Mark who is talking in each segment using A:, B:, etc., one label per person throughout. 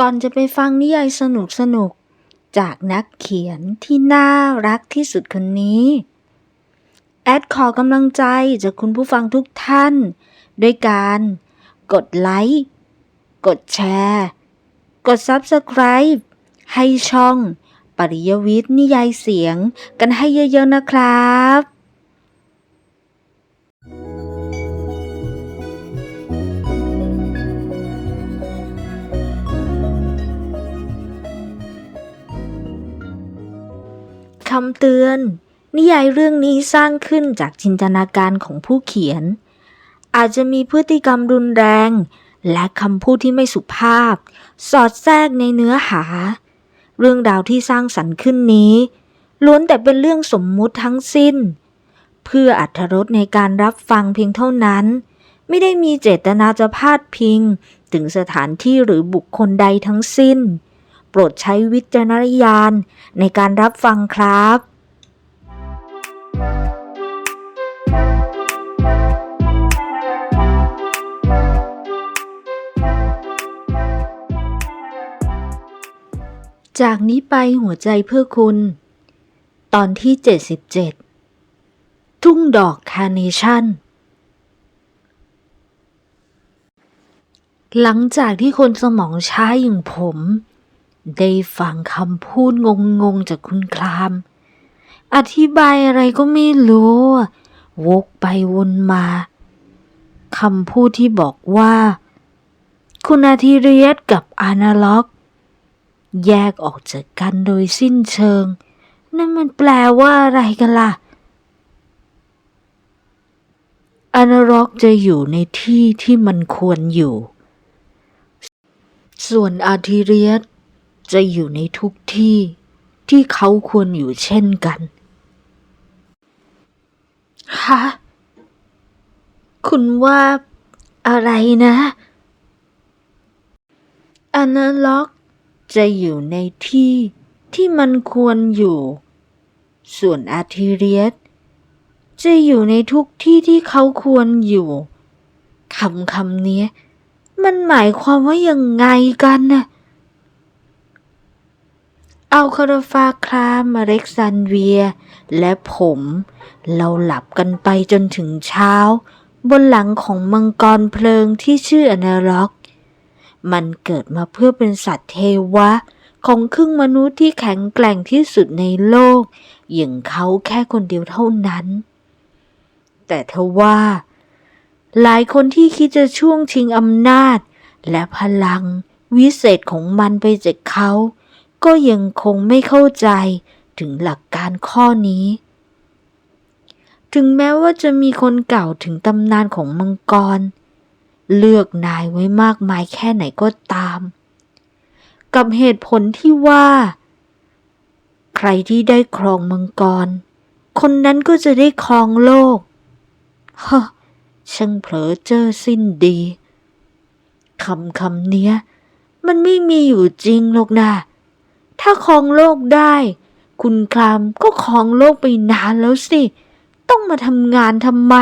A: ก่อนจะไปฟังนิยายสนุกสนุกจากนักเขียนที่น่ารักที่สุดคนนี้ แอดขอกำลังใจจากคุณผู้ฟังทุกท่าน ด้วยการกดไลค์ กดแชร์ กด Subscribe ให้ช่อง ปริยวิทย์นิยายเสียงกันให้เยอะๆนะครับำเตือน นิยายเรื่องนี้สร้างขึ้นจากจินตนาการของผู้เขียน อาจจะมีพฤติกรรมรุนแรง และคำพูดที่ไม่สุภาพ สอดแทรกในเนื้อหา เรื่องราวที่สร้างสรรค์ขึ้นนี้ ล้วนแต่เป็นเรื่องสมมุติทั้งสิ้น เพื่ออัธรสในการรับฟังเพียงเท่านั้น ไม่ได้มีเจตนาจะพาดพิง ถึงสถานที่หรือบุคคลใดทั้งสิ้น รดใช้วิจารณญาณในการรับฟังครับ จากนี้ไปหัวใจเพื่อคุณ ตอนที่ 77 ทุ่งดอกคาร์เนชั่นหลังจากที่คนสมองช้าอย่างผม ได้ฟังคำพูดงงๆจากคุณคราม อธิบายอะไรก็ไม่รู้ วกไปวนมาคำพูดที่บอกว่า คุณอาทิเรียสกับอานาล็อก แยกออกจากกันโดยสิ้นเชิง นั่นมันแปลว่าอะไรกันล่ะอานาล็อกจะอยู่ในที่ที่มันควรอยู่ ส่วนอาทิเรียส จะอยู่ในทุกที่ที่เขาควรอยู่เช่นกันฮะคุณว่าอะไรนะอนาล็อกจะอยู่ในที่ที่มันควรอยู่ ส่วนอาทิเรียสจะอยู่ในทุกที่ที่เขาควรอยู่คำคำนี้มันหมายความว่ายังไงกันน่ะ เอาคาราฟาคลามาเร็กซานเวีย และผม เราหลับกันไปจนถึงเช้า บนหลังของมังกรเพลิงที่ชื่ออนาร็อก มันเกิดมาเพื่อเป็นสัตว์เทวะ ของครึ่งมนุษย์ที่แข็งแกร่งที่สุดในโลก อย่างเขาแค่คนเดียวเท่านั้น แต่ทว่า หลายคนที่คิดจะช่วงชิงอำนาจ และพลังวิเศษของมันไปจากเขา ก็ยังคงไม่เข้าใจถึงหลักการข้อนี้ ถึงแม้ว่าจะมีคนเก่าถึงตำนานของมังกร เลือกนายไว้มากมายแค่ไหนก็ตาม กับเหตุผลที่ว่า ใครที่ได้ครองมังกร คนนั้นก็จะได้ครองโลกฮะช่างเผลอเจอสิ้นดีคำคำเนี้ย มันไม่มีอยู่จริงหรอกนะ ถ้าครองโลกได้ คุณคลามก็ครองโลกไปนานแล้วสิ ต้องมาทำงานทำไม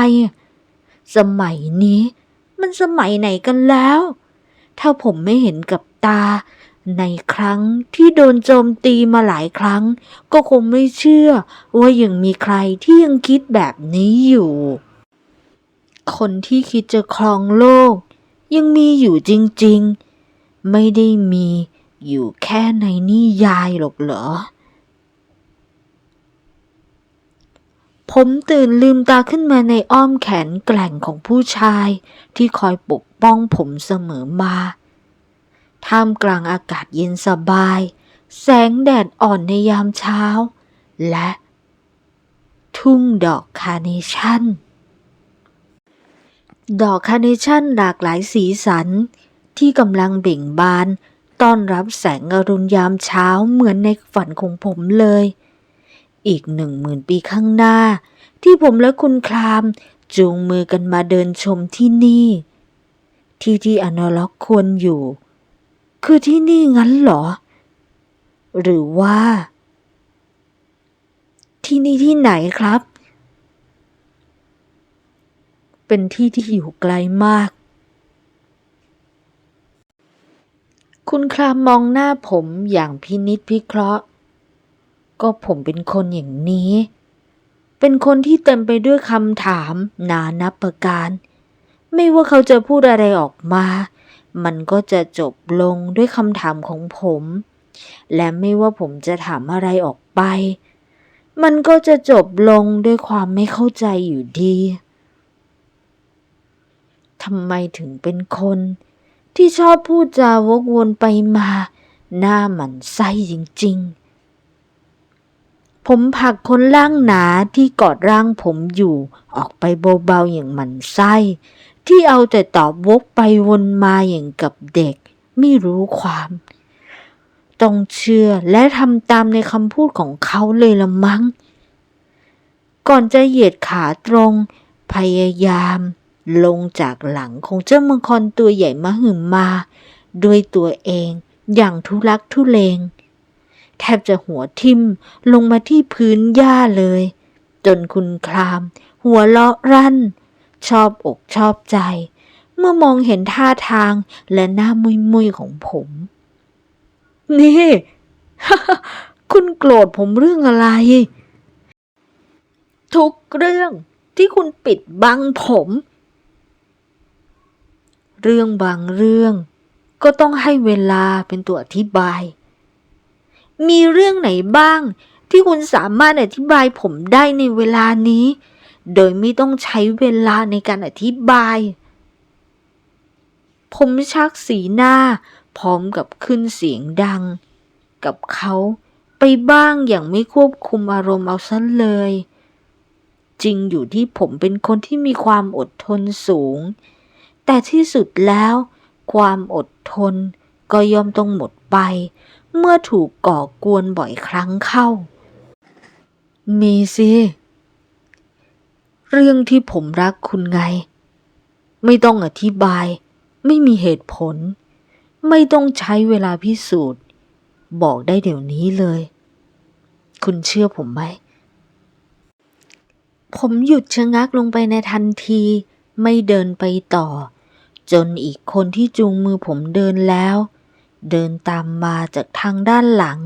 A: สมัยนี้ มันสมัยไหนกันแล้ว ถ้าผมไม่เห็นกับตา ในครั้งที่โดนโจมตีมาหลายครั้ง ก็คงไม่เชื่อ ว่ายังมีใครที่ยังคิดแบบนี้อยู่ คนที่คิดจะครองโลก ยังมีอยู่จริงๆ ไม่ได้มี อยู่แค่ในนิยายหรอกเหรอ ผมตื่นลืมตาขึ้นมาในอ้อมแขนแกร่งของผู้ชายที่คอยปกป้องผมเสมอมา ท่ามกลางอากาศเย็นสบาย แสงแดดอ่อนในยามเช้า และ ทุ่งดอกคาร์เนชั่น ดอกคาร์เนชั่นหลากหลายสีสันที่กำลังเบ่งบาน ต้อนรับแสงอรุณยามเช้าเหมือนในฝันของผมเลย อีกหนึ่งหมื่นปีข้างหน้า ที่ผมและคุณคลามจูงมือกันมาเดินชมที่นี่ ที่ที่อนาล็อกควรอยู่ คือที่นี่งั้นเหรอ หรือว่า ที่นี่ที่ไหนครับ เป็นที่ที่อยู่ไกลมาก คุณครามมองหน้าผมอย่างพินิษพิเคราะห์ ก็ผมเป็นคนอย่างนี้ เป็นคนที่เต็มไปด้วยคำถามนานับประการ ไม่ว่าเขาจะพูดอะไรออกมา มันก็จะจบลงด้วยคำถามของผม และไม่ว่าผมจะถามอะไรออกไป มันก็จะจบลงด้วยความไม่เข้าใจอยู่ดีทำไมถึงเป็นคน ที่ชอบพูดจาวกวนไปมา หน้าหมันไส้จริงๆ ผมผลักคนร่างหนาที่กอดร่างผมอยู่ออกไปเบาๆอย่างหมันไส้ ที่เอาแต่ตอบวกไปวนมาอย่างกับเด็ก ไม่รู้ความต้องเชื่อและทำตามในคำพูดของเขาเลยละมั้ง ก่อนจะเหยียดขาตรง พยายาม ลงจากหลังของเจ้ามังกรตัวใหญ่มหึมมา ด้วยตัวเองอย่างทุลักทุเลง แทบจะหัวทิ่มลงมาที่พื้นหญ้าเลย จนคุณคราม หัวเลาะรั่น ชอบอกชอบใจ เมื่อมองเห็นท่าทางและหน้ามุยมุยของผม นี่คุณโกรธผมเรื่องอะไร ทุกเรื่องที่คุณปิดบังผม เรื่องบางเรื่อง ก็ต้องให้เวลาเป็นตัวอธิบาย มีเรื่องไหนบ้าง ที่คุณสามารถอธิบายผมได้ในเวลานี้ โดยไม่ต้องใช้เวลาในการอธิบาย ผมชักสีหน้าพร้อมกับขึ้นเสียงดัง กับเขาไปบ้างอย่างไม่ควบคุมอารมณ์เอาซะเลย จริงอยู่ที่ผมเป็นคนที่มีความอดทนสูง แต่ที่สุดแล้ว ความอดทนก็ย่อมต้องหมดไป เมื่อถูกก่อกวนบ่อยครั้งเข้า มีสิ เรื่องที่ผมรักคุณไง ไม่ต้องอธิบาย ไม่มีเหตุผล ไม่ต้องใช้เวลาพิสูจน์ บอกได้เดี๋ยวนี้เลย คุณเชื่อผมไหม ผมหยุดชะงักลงไปในทันที ไม่เดินไปต่อ จนอีกคนที่จูงมือผมเดินแล้ว เดินตามมาจากทางด้านหลัง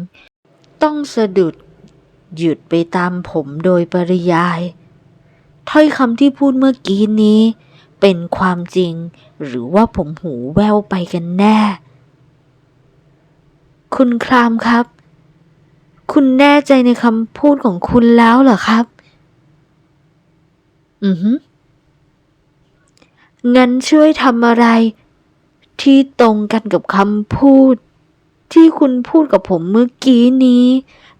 A: ต้องสะดุด หยุดไปตามผมโดยปริยาย ถ้อยคำที่พูดเมื่อกี้นี้ เป็นความจริง หรือว่าผมหูแว่วไปกันแน่ คุณครามครับ คุณแน่ใจในคำพูดของคุณแล้วเหรอครับ อือฮึ งั้นช่วยทำอะไร ที่ตรงกันกับคำพูด ที่คุณพูดกับผมเมื่อกี้นี้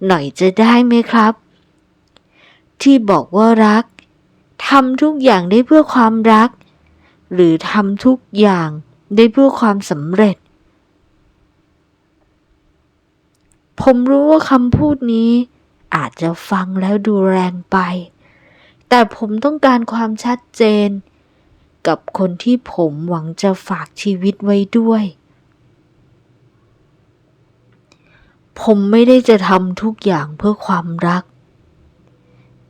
A: หน่อยจะได้ไหมครับ ที่บอกว่ารักทำทุกอย่างได้เพื่อความรัก หรือทำทุกอย่างได้เพื่อความสำเร็จ ผมรู้ว่าคำพูดนี้อาจจะฟังแล้วดูแรงไป แต่ผมต้องการความชัดเจน กับคนที่ผมหวังจะฝากชีวิตไว้ด้วย ผมไม่ได้จะทำทุกอย่างเพื่อความรัก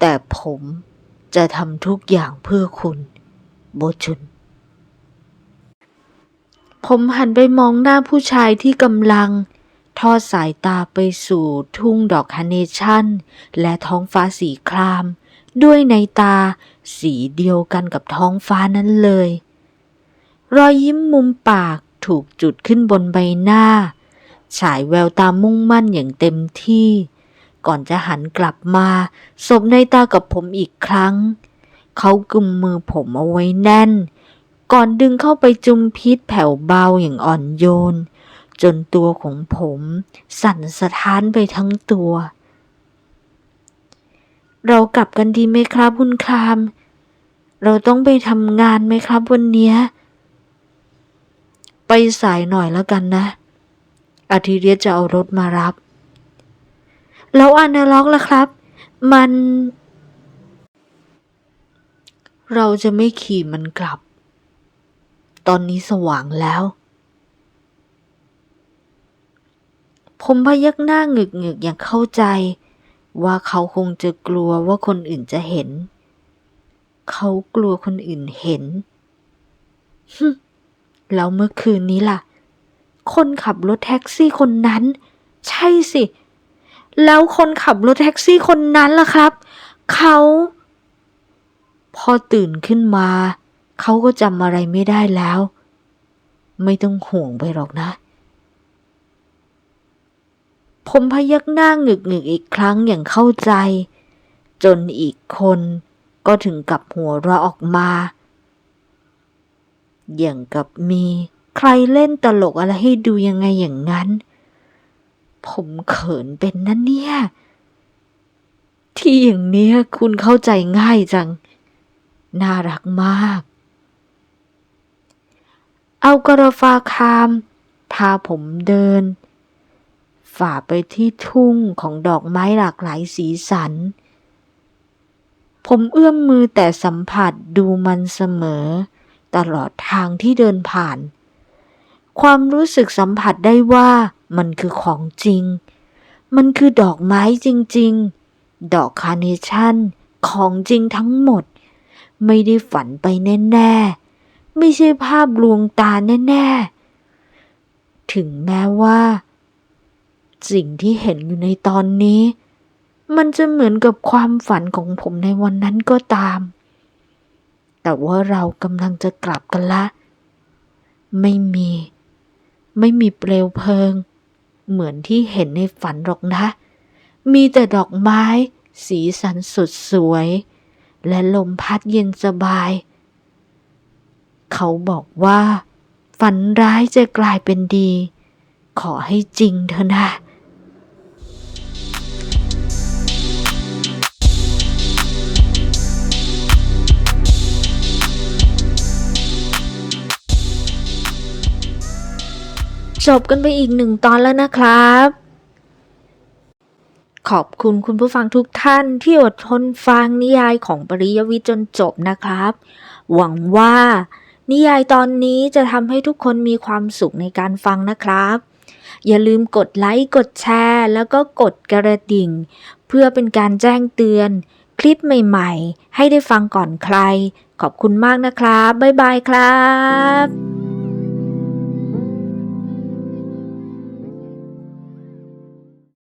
A: แต่ผมจะทำทุกอย่างเพื่อคุณ โบจุน ผมหันไปมองหน้าผู้ชายที่กำลังทอดสายตาไปสู่ทุ่งดอกคาร์เนชั่น และท้องฟ้าสีคราม ด้วยในตาสีเดียวกันกับท้องฟ้านั้นเลย รอยยิ้มมุมปากถูกจุดขึ้นบนใบหน้า ฉายแววตามุ่งมั่นอย่างเต็มที่ ก่อนจะหันกลับมาสบในตากับผมอีกครั้ง เขากุมมือผมเอาไว้แน่น ก่อนดึงเข้าไปจุมพิษแผ่วเบาอย่างอ่อนโยน จนตัวของผม สั่นสะท้านไปทั้งตัว เรากลับกันดีไหมครับคุณคราม เราต้องไปทำงานไหมครับวันนี้ไปสายหน่อยแล้วกันนะ อาทิเรียจะเอารถมารับ แล้วอนาล็อกล่ะครับ มัน เราจะไม่ขี่มันกลับ ตอนนี้สว่างแล้ว ผมพยักหน้าหงึกหงึกๆอย่างเข้าใจ ว่าเขาคงจะกลัวว่าคนอื่นจะเห็น เขากลัวคนอื่นเห็นฮแล้วเมื่อคืนนี้ล่ะ คนขับรถแท็กซี่คนนั้น ใช่สิ แล้วคนขับรถแท็กซี่คนนั้นล่ะครับ เขา พอตื่นขึ้นมา เขาก็จำอะไรไม่ได้แล้ว ไม่ต้องห่วงไปหรอกนะ ผมพยักหน้าหงึกหงึกอีกครั้งอย่างเข้าใจ จนอีกคนก็ถึงกับหัวเราะออกมา อย่างกับมีใครเล่นตลกอะไรให้ดูยังไงอย่างนั้น ผมเขินเป็นนะเนี่ย ที่อย่างเนี้ยคุณเข้าใจง่ายจัง น่ารักมาก เอากระฟาคามพาผมเดิน ฝ่าไปที่ทุ่งของดอกไม้หลากหลายสีสัน ผมเอื้อมมือแต่สัมผัสดูมันเสมอ ตลอดทางที่เดินผ่าน ความรู้สึกสัมผัสได้ว่ามันคือของจริง มันคือดอกไม้จริง ๆ ดอกคาร์เนชั่นของจริงทั้งหมด ไม่ได้ฝันไปแน่ๆ ไม่ใช่ภาพลวงตาแน่ๆ ถึงแม้ว่า สิ่งที่เห็นอยู่ในตอนนี้ มันจะเหมือนกับความฝันของผมในวันนั้นก็ตาม แต่ว่าเรากำลังจะกลับกันละ ไม่มี ไม่มีเปลวเพลิง เหมือนที่เห็นในฝันหรอกนะ มีแต่ดอกไม้ สีสันสดสวย และลมพัดเย็นสบาย เขาบอกว่า ฝันร้ายจะกลายเป็นดีขอให้จริงเถอะนะ จบกันไปอีกหนึ่งตอนแล้วนะครับ ขอบคุณคุณผู้ฟังทุกท่านที่อดทนฟังนิยายของปริยวิจนจบนะครับ หวังว่านิยายตอนนี้จะทำให้ทุกคนมีความสุขในการฟังนะครับ อย่าลืมกดไลค์ กดแชร์ แล้วก็กดกระดิ่ง เพื่อเป็นการแจ้งเตือน คลิปใหม่ๆ ให้ได้ฟังก่อนใคร ขอบคุณมากนะครับ บ๊ายบายครับ